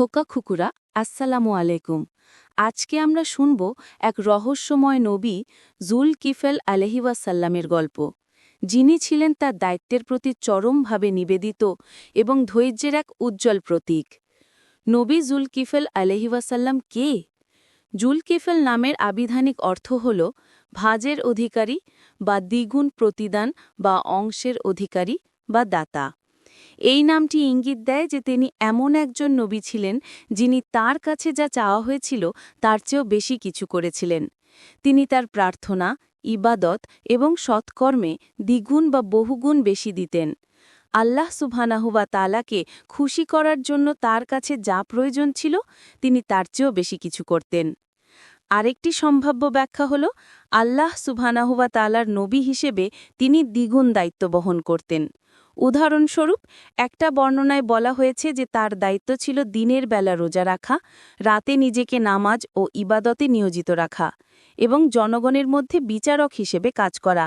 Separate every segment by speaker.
Speaker 1: খোকা খুকুরা, আসসালামু আলাইকুম। আজকে আমরা শুনব এক রহস্যময় নবী জুল কিফেল আলহিওয়াসাল্লামের গল্প। যিনি ছিলেন তার দায়িত্বের প্রতি চরমভাবে নিবেদিত এবং ধৈর্যের এক উজ্জ্বল প্রতীক। নবী জুল কিফেল আলহিওয়াসাল্লাম কে? জুলকিফেল নামের আবিধানিক অর্থ হল ভাজের অধিকারী বা দ্বিগুণ প্রতিদান বা অংশের অধিকারী বা দাতা। এই নামটি ইঙ্গিত দেয় যে তিনি এমন একজন নবী ছিলেন যিনি তার কাছে যা চাওয়া হয়েছিল তার চেয়েও বেশি কিছু করেছিলেন। তিনি তার প্রার্থনা, ইবাদত এবং সৎকর্মে দ্বিগুণ বা বহুগুণ বেশি দিতেন। আল্লাহ সুবহানাহুবা তালাকে খুশি করার জন্য তার কাছে যা প্রয়োজন ছিল তিনি তার চেয়েও বেশি কিছু করতেন। আরেকটি সম্ভাব্য ব্যাখ্যা হল, আল্লাহ সুবহানাহুবা তালার নবী হিসেবে তিনি দ্বিগুণ দায়িত্ব বহন করতেন। উদাহরণস্বরূপ, একটা বর্ণনায় বলা হয়েছে যে তার দায়িত্ব ছিল দিনের বেলা রোজা রাখা, রাতে নিজেকে নামাজ ও ইবাদতে নিয়োজিত রাখা এবং জনগণের মধ্যে বিচারক হিসেবে কাজ করা।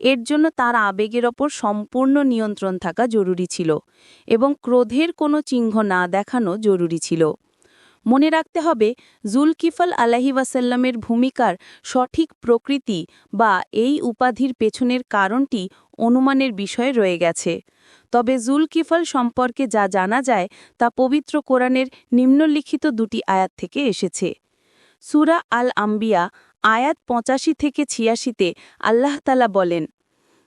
Speaker 1: এর জন্য তার আবেগের ওপর সম্পূর্ণ নিয়ন্ত্রণ থাকা জরুরি ছিল এবং ক্রোধের কোনো চিহ্ন না দেখানো জরুরি ছিল। মনে রাখতে হবে, জুলকিফল আলাহি ওয়াসাল্লামের ভূমিকার সঠিক প্রকৃতি বা এই উপাধির পেছনের কারণটি অনুমানের বিষয়ে রয়ে গেছে। তবে জুলকিফল সম্পর্কে যা জানা যায়, তা পবিত্র কোরআনের নিম্নলিখিত দুটি আয়াত থেকে এসেছে। সুরা আল আম্বিয়া আয়াত পঁচাশি থেকে ছিয়াশিতে আল্লাহতালা বলেন,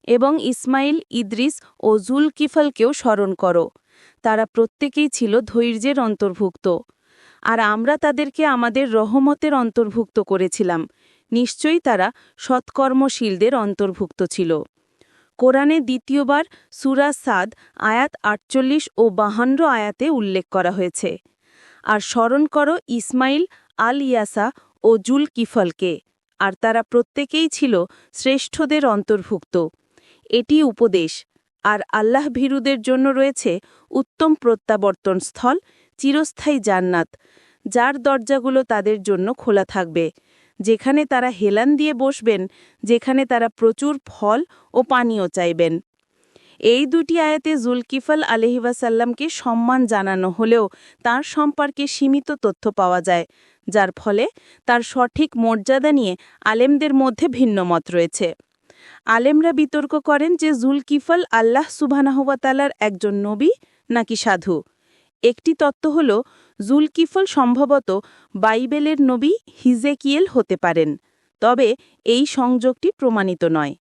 Speaker 1: এবং ইসমাইল ইদ্রিস ও জুলকিফলকেও স্মরণ করো। তারা প্রত্যেকেই ছিল ধৈর্যের অন্তর্ভুক্ত। আর আমরা তাদেরকে আমাদের রহমতের অন্তর্ভুক্ত করেছিলাম। নিশ্চয়ই তারা সৎকর্মশীলদের অন্তর্ভুক্ত ছিল। কোরআনে দ্বিতীয়বার সুরা সাদ আয়াত আটচল্লিশ ও বাহান্ন আয়াতে উল্লেখ করা হয়েছে। আর স্মরণ করো ইসমাইল, আল ইয়াসা ও জুল কিফলকে আর তারা প্রত্যেকেই ছিল শ্রেষ্ঠদের অন্তর্ভুক্ত। এটি উপদেশ। আর আল্লাহ ভীরুদের জন্য রয়েছে উত্তম প্রত্যাবর্তন স্থল চিরস্থায়ী জান্নাত, যার দরজাগুলো তাদের জন্য খোলা থাকবে। যেখানে তারা হেলান দিয়ে বসবেন, যেখানে তারা প্রচুর ফল ও পানীয় চাইবেন। এই দুটি আয়াতে জুলকিফল আলহিবাসাল্লামকে সম্মান জানানো হলেও তার সম্পর্কে সীমিত তথ্য পাওয়া যায়, যার ফলে তার সঠিক মর্যাদা নিয়ে আলেমদের মধ্যে ভিন্নমত রয়েছে। আলেমরা বিতর্ক করেন যে জুলকিফল আল্লাহ সুবানাহবাতালার একজন নবী নাকি সাধু। একটি তত্ত্ব হল, জুলকিফল সম্ভবত বাইবেলের নবী হিজেকিয়েল হতে পারেন, তবে এই সংযোগটি প্রমাণিত নয়।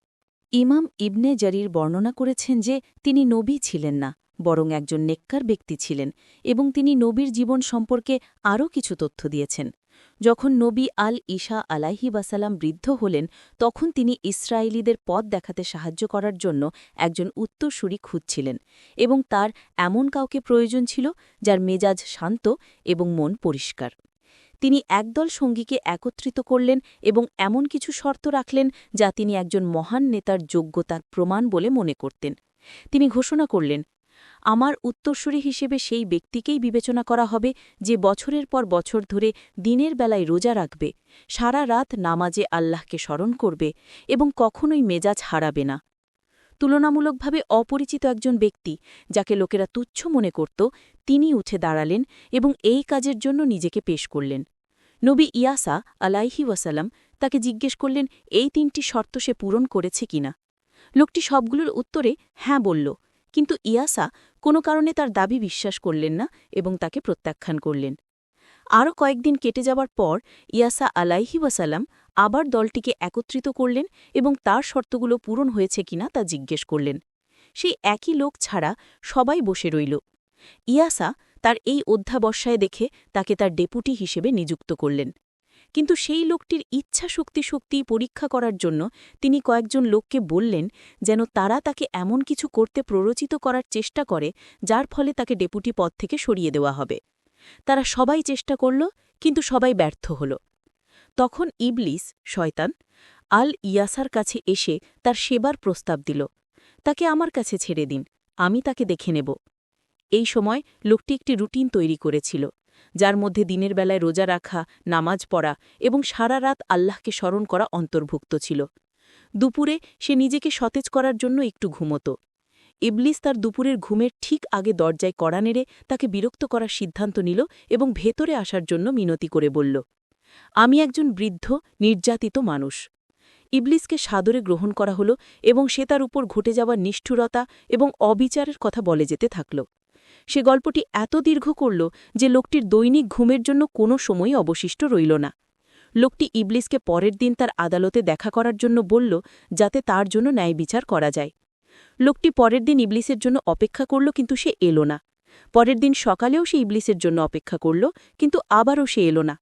Speaker 2: ইমাম ইবনে জারির বর্ণনা করেছেন যে তিনি নবী ছিলেন না, বরং একজন নেককার ব্যক্তি ছিলেন এবং তিনি নবীর জীবন সম্পর্কে আরও কিছু তথ্য দিয়েছেন। যখন নবী আল ঈশা আলাহি বাসালাম বৃদ্ধ হলেন, তখন তিনি ইসরায়েলিদের পথ দেখাতে সাহায্য করার জন্য একজন উত্তরসূরি খুঁজছিলেন এবং তার এমন কাউকে প্রয়োজন ছিল যার মেজাজ শান্ত এবং মন পরিষ্কার। তিনি একদল সঙ্গীকে একত্রিত করলেন এবং এমন কিছু শর্ত রাখলেন যা তিনি একজন মহান নেতার যোগ্যতার প্রমাণ বলে মনে করতেন। তিনি ঘোষণা করলেন আমার উত্তরসূরি হিসেবে সেই ব্যক্তিকেই বিবেচনা করা হবে যে বছরের পর বছর ধরে দিনের বেলায় রোজা রাখবে, সারা রাত নামাজে আল্লাহকে স্মরণ করবে এবং কখনোই মেজাজ হারাবে না। তুলনামূলকভাবে অপরিচিত একজন ব্যক্তি, যাকে লোকেরা তুচ্ছ মনে করত, তিনি উঠে দাঁড়ালেন এবং এই কাজের জন্য নিজেকে পেশ করলেন। নবী ইয়াসা আলাইহি ওয়াসালাম তাকে জিজ্ঞেস করলেন, এই তিনটি শর্ত সে পূরণ করেছে কিনা? লোকটি সবগুলোর উত্তরে হ্যাঁ বলল। কিন্তু ইয়াসা কোনো কারণে তার দাবি বিশ্বাস করলেন না এবং তাকে প্রত্যাখ্যান করলেন। আরও কয়েকদিন কেটে যাবার পর ইয়াসা আলাইহি ওয়াসাল্লাম আবার দলটিকে একত্রিত করলেন এবং তার শর্তগুলো পূরণ হয়েছে কিনা তা জিজ্ঞেস করলেন। সেই একই লোক ছাড়া সবাই বসে রইল। ইয়াসা তার এই অধ্যাবস্যায় দেখে তাকে তার ডেপুটি হিসেবে নিযুক্ত করলেন। কিন্তু সেই লোকটির ইচ্ছা শক্তি শক্তি পরীক্ষা করার জন্য তিনি কয়েকজন লোককে বললেন যেন তারা তাকে এমন কিছু করতে প্ররোচিত করার চেষ্টা করে, যার ফলে তাকে ডেপুটি পদ থেকে সরিয়ে দেওয়া হবে। তারা সবাই চেষ্টা করল, কিন্তু সবাই ব্যর্থ হল। তখন ইবলিস, শয়তান, আল ইয়াসার কাছে এসে তার সেবার প্রস্তাব দিল, তাকে আমার কাছে ছেড়ে দিন, আমি তাকে দেখে নেব। এই সময় লোকটি একটি রুটিন তৈরি করেছিল। যার মধ্যে দিনের বেলায় রোজা রাখা, নামাজ পড়া এবং সারা রাত আল্লাহকে স্মরণ করা অন্তর্ভুক্ত ছিল। দুপুরে সে নিজেকে সতেজ করার জন্য একটু ঘুমত। ইবলিস তার দুপুরের ঘুমের ঠিক আগে দরজায় কড়া নেড়ে তাকে বিরক্ত করার সিদ্ধান্ত নিল এবং ভেতরে আসার জন্য মিনতি করে বলল, আমি একজন বৃদ্ধ, নির্যাতিত মানুষ। ইবলিসকে সাদরে গ্রহণ করা হল এবং সে তার উপর ঘটে যাওয়া নিষ্ঠুরতা এবং অবিচারের কথা বলে যেতে থাকল। সে গল্পটি এত দীর্ঘ করল যে লোকটির দৈনিক ঘুমের জন্য কোনো সময়ই অবশিষ্ট রইল না। লোকটি ইবলিসকে পরের দিন তার আদালতে দেখা করার জন্য বলল যাতে তার জন্য ন্যায় বিচার করা যায়। লোকটি পরের দিন ইবলিসের জন্য অপেক্ষা করল কিন্তু সে এলো না। পরের দিন সকালেও সে ইবলিসের জন্য অপেক্ষা করল, কিন্তু আবারও সে এলো না।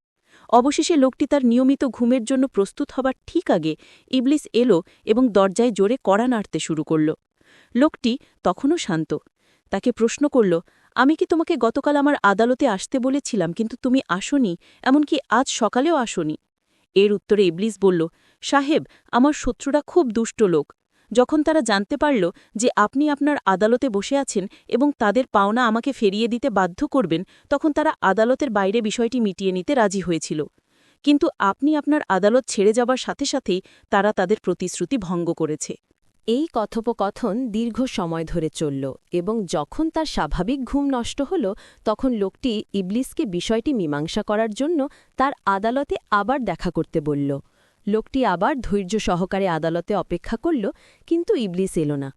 Speaker 2: অবশেষে লোকটি তার নিয়মিত ঘুমের জন্য প্রস্তুত হবার ঠিক আগে ইবলিস এলো এবং দরজায় জোরে কড়া নাড়তে শুরু করল। লোকটি তখনও শান্ত। তাকে প্রশ্ন করল, আমি কি তোমাকে গতকাল আমার আদালতে আসতে বলেছিলাম, কিন্তু তুমি আসনি, এমনকি আজ সকালেও আসনি? এর উত্তরে ইবলিস বলল, সাহেব, আমার শত্রুরা খুব দুষ্ট লোক। যখন তারা জানতে পারল যে আপনি আপনার আদালতে বসে আছেন এবং তাদের পাওনা আমাকে ফেরিয়ে দিতে বাধ্য করবেন, তখন তারা আদালতের বাইরে বিষয়টি মিটিয়ে নিতে রাজি হয়েছিল। কিন্তু আপনি আপনার আদালত ছেড়ে যাবার সাথে সাথেই তারা তাদের প্রতিশ্রুতি ভঙ্গ করেছে।
Speaker 1: এই কথোপকথন দীর্ঘ সময় ধরে চলল এবং যখন তার স্বাভাবিক ঘুম নষ্ট হল, তখন লোকটি ইবলিসকে বিষয়টি মীমাংসা করার জন্য তার আদালতে আবার দেখা করতে বলল। লোকটি আবার ধৈর্য সহকারে আদালতে অপেক্ষা করল, কিন্তু ইবলিস এলো না।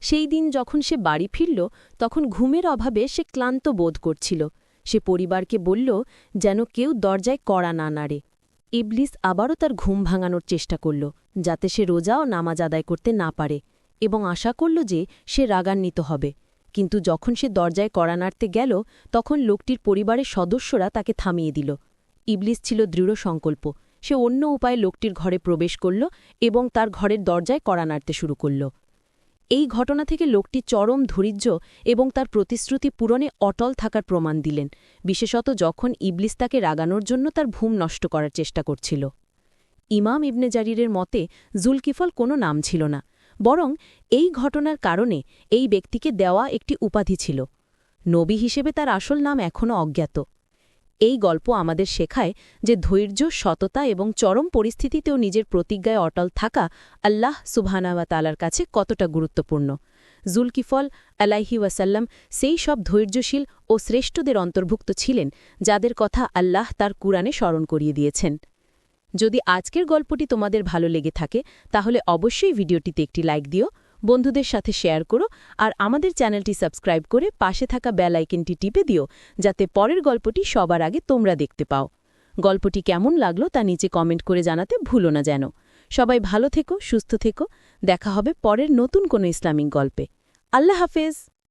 Speaker 1: সেই দিন যখন সে বাড়ি ফিরল, তখন ঘুমের অভাবে সে ক্লান্ত বোধ করছিল। সে পরিবারকে বলল, যেন কেউ দরজায় কড়া না নাড়ে। ইবলিস আবারও তার ঘুম ভাঙানোর চেষ্টা করল। যাতে সে রোজা ও নামাজ আদায় করতে না পারে এবং আশা করল যে সে রাগান্বিত হবে। কিন্তু যখন সে দরজায় কড়া নাড়তে গেল, তখন লোকটির পরিবারের সদস্যরা তাকে থামিয়ে দিল। ইবলিস ছিল দৃঢ় সংকল্প। সে অন্য উপায়ে লোকটির ঘরে প্রবেশ করল এবং তার ঘরের দরজায় কড়া নাড়তে শুরু করল। এই ঘটনা থেকে লোকটি চরম ধৈর্য এবং তার প্রতিশ্রুতি পূরণে অটল থাকার প্রমাণ দিলেন। বিশেষত যখন ইবলিস তাকে রাগানোর জন্য তার ভূম নষ্ট করার চেষ্টা করছিল। ইমাম ইবনে জারিরের মতে, জুলকিফল কোনো নাম ছিল না, বরং এই ঘটনার কারণে এই ব্যক্তিকে দেওয়া একটি উপাধি ছিল। নবী হিসেবে তার আসল নাম এখনও অজ্ঞাত। এই গল্প আমাদের শেখায় যে ধৈর্য, সততা এবং চরম পরিস্থিতিতেও নিজের প্রতিজ্ঞায় অটল থাকা আল্লাহ সুবহানাওয়া তালার কাছে কতটা গুরুত্বপূর্ণ। জুলকিফল আলাইহি ওয়াসাল্লাম সেই সব ধৈর্যশীল ও শ্রেষ্ঠদের অন্তর্ভুক্ত ছিলেন, যাদের কথা আল্লাহ তার কুরআনে স্মরণ করিয়ে দিয়েছেন। যদি আজকের গল্পটি তোমাদের ভালো লেগে থাকে, তাহলে অবশ্যই ভিডিওটিতে একটি লাইক দিও, বন্ধুদের সাথে শেয়ার করো, আর আমাদের চ্যানেলটি সাবস্ক্রাইব করে পাশে থাকা বেল আইকনটি টিপে দিও, যাতে পরের গল্পটি সবার আগে তোমরা দেখতে পাও। গল্পটি কেমন লাগল তা নিচে কমেন্ট করে জানাতে ভুলো না যেন। সবাই ভালো থেকো, সুস্থ থেকো। দেখা হবে পরের নতুন কোনো ইসলামিক গল্পে। আল্লাহ হাফেজ।